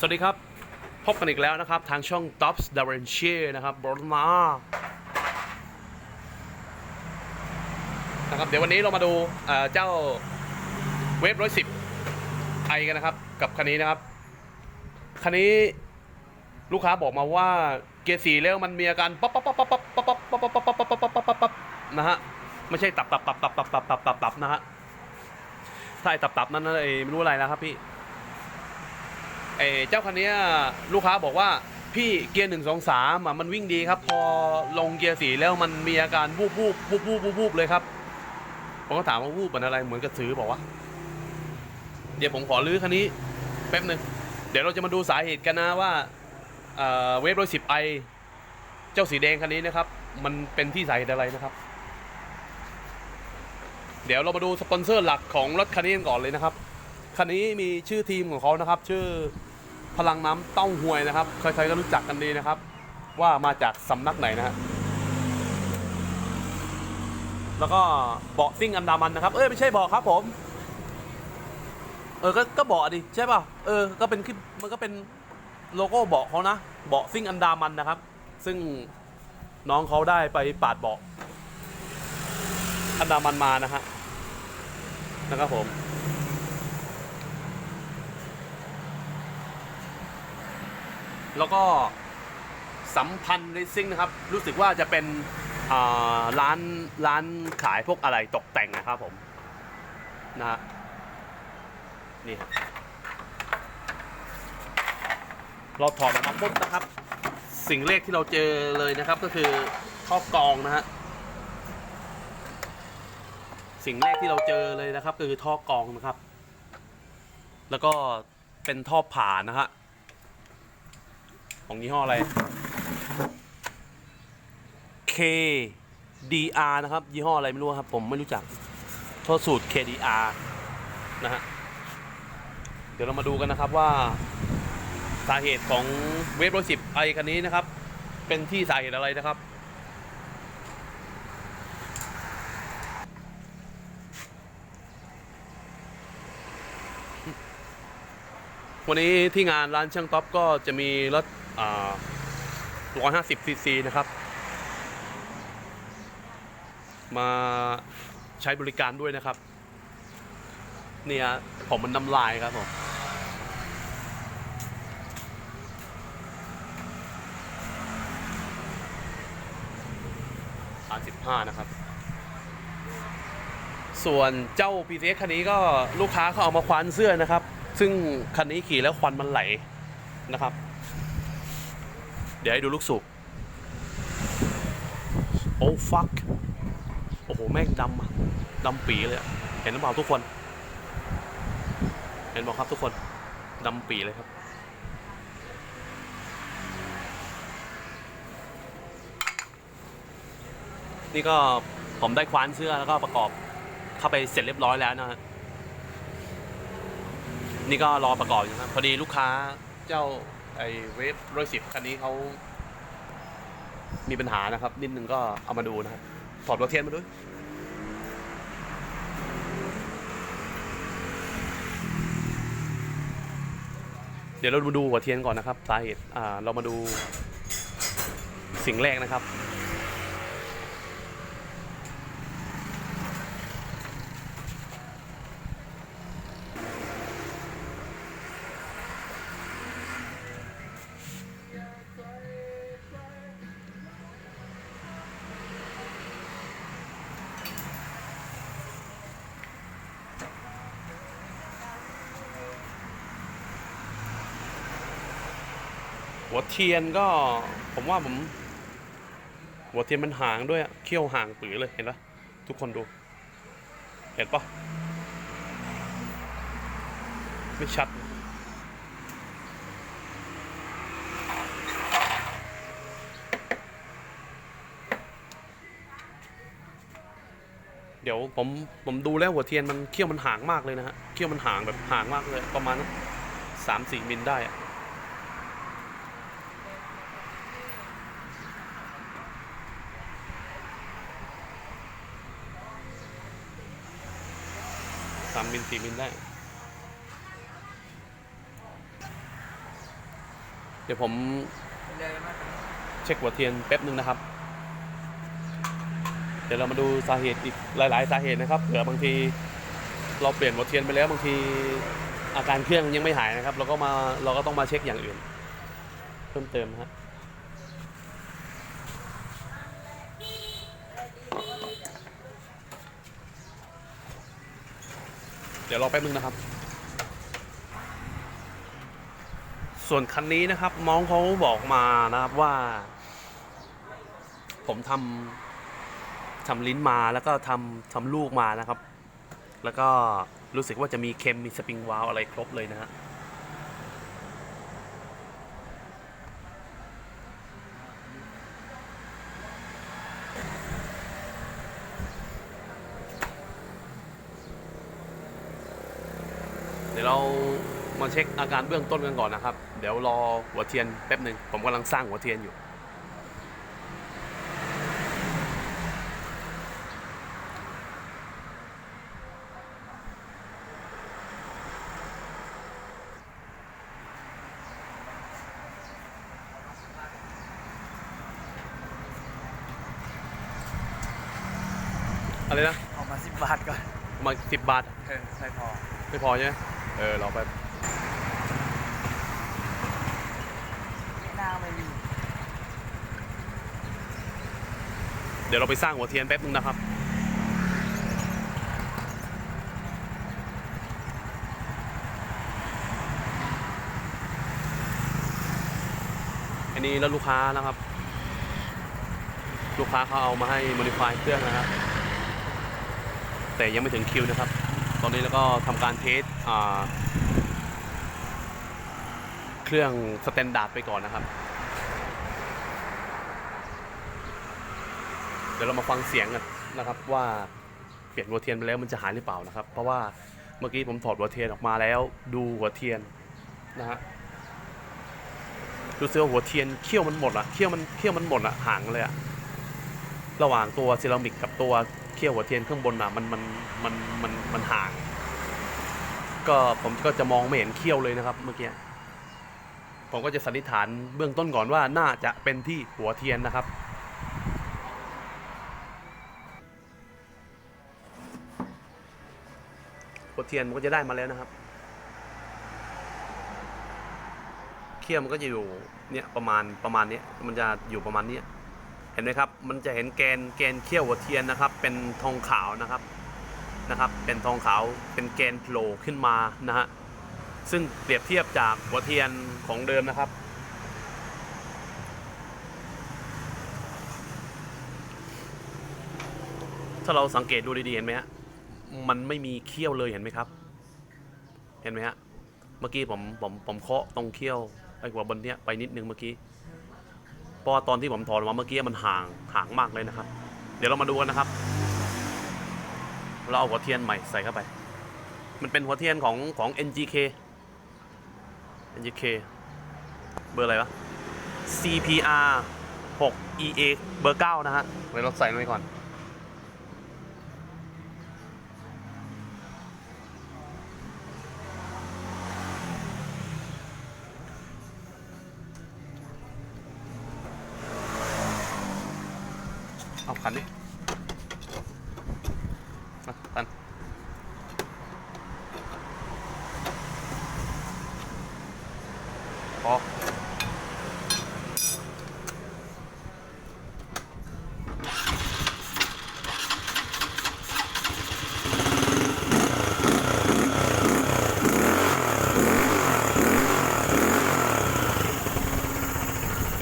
สวัสดีครับ พบกันอีกแล้วนะครับ ทางช่อง Tops d a r e n c h e นะครับบรมานะครับ เดี๋ยววันนี้เรามาดูเจ้าเวฟร้อยสิบไอกันนะครับ กับคันนี้นะครับ คันนี้ลูกค้าบอกมาว่าเกียร์สี่แล้วมันมีอาการป๊อปป๊อปป๊อปป๊อปป๊อปป๊อปป๊อปป๊อปป๊อปป๊อปป๊อปป๊อปป๊อปป๊อปป๊อปนะฮะไม่ใช่ตับตับตับตับตับตับตับตับตับนะฮะถ้าไอ้ตับตับนั่นนะไอ้ไม่รู้อะไรนะครับพี่ เออเจ้าคันนี้ลูกค้าบอกว่าพี่เกียร์หนึ่งสองสามมันวิ่งดีครับ พอลงเกียร์สี่แล้วมันมีอาการวูบวูบวูบวูบวูบวูบเลยครับผมก็ถามว่าวูบเป็นอะไรเหมือนกระสือบอกว่าเดี๋ยวผมขอลื้อคันนี้แป๊บหนึ่งเดี๋ยวเราจะมาดูสาเหตุกันนะว่าเอ่อเวฟร้อยสิบไอเจ้าสีแดงคันนี้นะครับ มันเป็นที่สาเหตุอะไรนะครับ เดี๋ยวเรามาดูสปอนเซอร์หลักของรถคันนี้กันก่อนเลยนะครับคันนี้มีชื่อทีมของเขานะครับ ชื่อ พลังน้ำเต้าหวยนะครับ ใครๆก็รู้จักกันดีนะครับ ว่ามาจากสำนักไหนนะฮะแล้วก็เบาะซิ่งอันดามันนะครับ เอ้ยไม่ใช่เบาะครับผม เออก็ก็เบาะดิใช่ป่ะเออก็เป็นคลิปมันก็เป็นโลโก้เบาะเขานะเบาะซิ่งอันดามันนะครับ ซึ่งน้องเขาได้ไปปาดเบาะอันดามันมานะฮะนะครับผม แล้วก็สัมพันธ์เรซิ่งนะครับ รู้สึกว่าจะเป็นร้านร้านขายพวกอะไรตกแต่งนะครับผมนะฮะนี่ครับเราถอดออกมาปุ๊บนะครับ สิ่งแรกที่เราเจอเลยนะครับ ก็คือท่อกรองนะฮะสิ่งแรกที่เราเจอเลยนะครับ ก็คือท่อกรองนะครับ แล้วก็เป็นท่อผ่านะฮะ ของยี่ห้ออะไร KDR นะครับ ยี่ห้ออะไรไม่รู้ครับ ผมไม่รู้จักโทษสูตร KDR นะฮะ เดี๋ยวเรามาดูกันนะครับว่า สาเหตุของเวฟร้อยสิบไอคันนี้นะครับ เป็นที่สาเหตุอะไรนะครับวันนี้ที่งานร้านช่างท็อปก็จะมีรถ 150ซีซีนะครับ มาใช้บริการด้วยนะครับ เนี่ยผมมันน้ำลายครับผมอาสิบห้านะครับ ส่วนเจ้า PCX คันนี้ก็ลูกค้าเขาเอามาควานเสื้อนะครับ ซึ่งคันนี้ขี่แล้วควันมันไหลนะครับ เดี๋ยวให้ดูลูกสูบโอ้ฟักโอ้โห แม่งดำอะดำปีเลยอะเห็นหรือเปล่าทุกคน เห็นบอกครับทุกคนดำปีเลยครับ นี่ก็ผมได้คว้านเสื้อแล้วก็ประกอบเข้าไปเสร็จเรียบร้อยแล้วนะฮะนี่ก็รอประกอบอยู่นะครับพอดีลูกค้าเจ้า ไอเวฟร้อยสิบคันนี้เขามีปัญหานะครับ นิดนึงก็เอามาดูนะครับ ถอดวัวเทียนมาด้วยเดี๋ยวเรามาดูหัวเทียนก่อนนะครับ สาเหตุ อ่า เรามาดูสิ่งแรกนะครับ หัวเทียนก็ผมว่าผม หัวเทียนมันห่างด้วยอะเขี้ยวห่างปือเลยเห็นปะทุกคนดู เห็นปะไม่ชัด เดี๋ยวผมผมดูแล้วหัวเทียนมันเขี้ยวมันห่างมากเลยนะฮะเขี้ยวมันห่างแบบห่างมากเลย ประมาณสามสี่มิลได้อะามมิลสี่มิลได้ เดี๋ยวผมเช็คหัวเทียนแป๊บนึงนะครับ เดี๋ยวเรามาดูสาเหตุอีกหลาย ๆ สาเหตุนะครับเผื่อบางทีเราเปลี่ยนหัวเทียนไปแล้วบางทีอาการเครื่องยังไม่หายนะครับ เราก็มาเราก็ต้องมาเช็คอย่างอื่น เพิ่มเติมนะฮะ เดี๋ยวรอแป๊บนึงนะครับ ส่วนคันนี้นะครับน้องเขาบอกมานะครับว่า ผมทำทำลิ้นมาแล้วก็ทำทำลูกมานะครับ แล้วก็รู้สึกว่าจะมีเค็มมีสปริงวาลอะไรครบเลยนะฮะเดี๋ยวเรา มาเช็คอาการเบื้องต้นกันก่อนนะครับ เดี๋ยวรอหัวเทียนแป๊บหนึ่งผมกำลังสร้างหัวเทียนอยู่ อะไรนะ ออกมาสิบบาทก่อนประมาสิบบาท เออไม่พอ ไม่พอใช่ไหม เออรอไปบหน้าไม่มีเดี๋ยวเราไปสร้างหัวเทียนแป๊บนึงนะครับ อันนี้แล้วลูกค้านะครับ ลูกค้าเขาเอามาให้โมดิฟายเครื่องนะครับ แต่ยังไม่ถึงคิวนะครับ ตอนนี้แล้วก็ทำการเทสเครื่องสแตนดาร์ดไปก่อนนะครับ เดี๋ยวเรามาฟังเสียงกันนะครับว่าเปลี่ยนหัวเทียนไปแล้วมันจะหายหรือเปล่านะครับ เพราะว่าเมื่อกี้ผมถอดหัวเทียนออกมาแล้ว ดูหัวเทียนนะฮะดูเสื้อหัวเทียนเขี้ยวมันหมดอะเขี้ยวมันเขี้ยวมันหมดอะห่างเลยอะระหว่างตัวเซรามิกกับตัว เขี้ยวหัวเทียนข้างบนอะมันมันมันมันมันห่าง ก็ผมก็จะมองไม่เห็นเขี้ยวเลยนะครับ เมื่อกี้ผมก็จะสันนิษฐานเบื้องต้นก่อนว่าน่าจะเป็นที่หัวเทียนนะครับหัวเทียนมันก็จะได้มาแล้วนะครับเขี้ยวมันก็จะอยู่เนี่ยประมาณประมาณนี้มันจะอยู่ประมาณนี้ เห็นไหมครับ มันจะเห็นแกนแกนเขี้ยวหัวเทียนนะครับ เป็นทองขาวนะครับนะครับ เป็นทองขาวเป็นแกนโผล่ขึ้นมานะฮะซึ่งเปรียบเทียบจากหัวเทียนของเดิมนะครับ ถ้าเราสังเกตดูดีๆเห็นไหมฮะมันไม่มีเขี้ยวเลยเห็นไหมครับ เห็นไหมฮะเมื่อกี้ผมผมผมเคาะตรงเขี้ยวไอ้หัวบนเนี้ยไปนิดนึงเมื่อกี้ ราะว่าตอนที่ผมถอดออกมาเมื่อกี้มันห่างห่างมากเลยนะครับ เดี๋ยวเรามาดูกันนะครับ เราเอาหัวเทียนใหม่ใส่เข้าไป มันเป็นหัวเทียนของของ NGK NGK เบอร์อะไรวะ CPR 6 EA เบอร์9นะฮะเดี๋ยวเราใส่ลงไปก่อน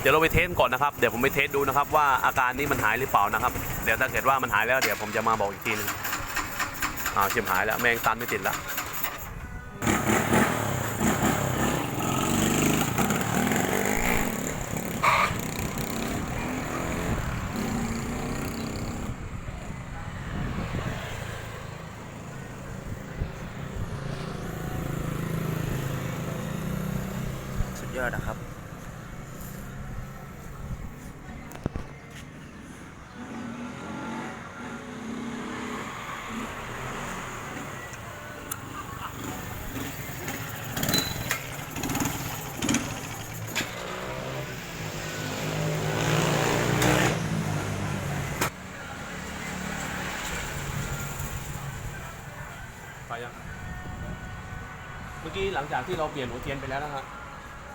เดี๋ยวเราไปเทสก่อนนะครับ เดี๋ยวผมไปเทสดูนะครับ ว่าอาการนี้มันหายหรือเปล่านะครับ เดี๋ยวถ้าเกิดว่ามันหายแล้วเดี๋ยวผมจะมาบอกอีกทีนึงอ่าเชื่อมหายแล้วแมงตันไม่ติดแล้วสุดยอดนะครับ เมื่อกี้หลังจากที่เราเปลี่ยนหัวเทียนไปแล้วนะฮะ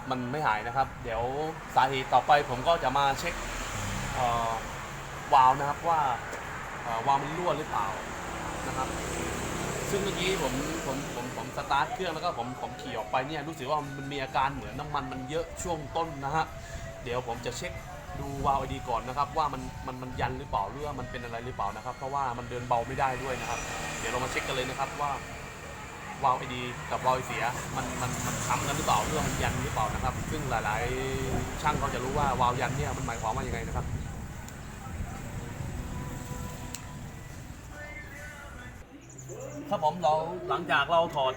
มันไม่หายนะครับ เดี๋ยวสาเหตุต่อไปผมก็จะมาเช็ควาล์วนะครับว่าวาล์วมันรั่วหรือเปล่านะครับ ซึ่งเมื่อกี้ผมผมผมผมสตาร์ทเครื่องแล้วก็ผมผมขี่ออกไปเนี่ยรู้สึกว่ามันมีอาการเหมือนน้ำมันมันเยอะช่วงต้นนะฮะเดี๋ยวผมจะเช็คดูวาล์วไอดีก่อนนะครับ ว่ามันมันมันยันหรือเปล่าหรือว่ามันเป็นอะไรหรือเปล่านะครับ เพราะว่ามันเดินเบาไม่ได้ด้วยนะครับ เดี๋ยวเรามาเช็คกันเลยนะครับว่า วาล์วไอดีกับวาล์วไอเสียมันมันมันค้ำกันหรือเปล่าหรือว่ามันยันหรือเปล่านะครับ ซึ่งหลาย ๆ ช่างเขาจะรู้ว่าวาล์วยันเนี่ยมันหมายความว่ายังไงนะครับครับผมเราหลังจากเราถอด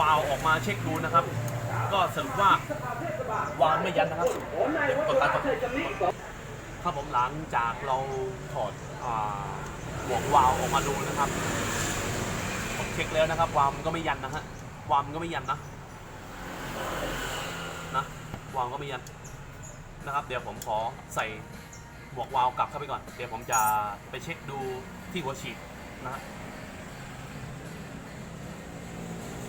วาล์วออกมาเช็คดูนะครับ ก็สรุปว่าวาล์วไม่ยันนะครับเดี๋ยวกดตัดก่อนครับผมหลังจากเราถอดอ่า หัววาล์วออกมาดูนะครับผมเช็คแล้วนะครับ วาล์วมันก็ไม่ยันนะฮะวาล์วมันก็ไม่ยันนะนะวาล์วก็ไม่ยันนะครับ เดี๋ยวผมขอใส่หมวกวาล์วกลับเข้าไปก่อน เดี๋ยวผมจะไปเช็คดูที่หัวฉีดนะฮะ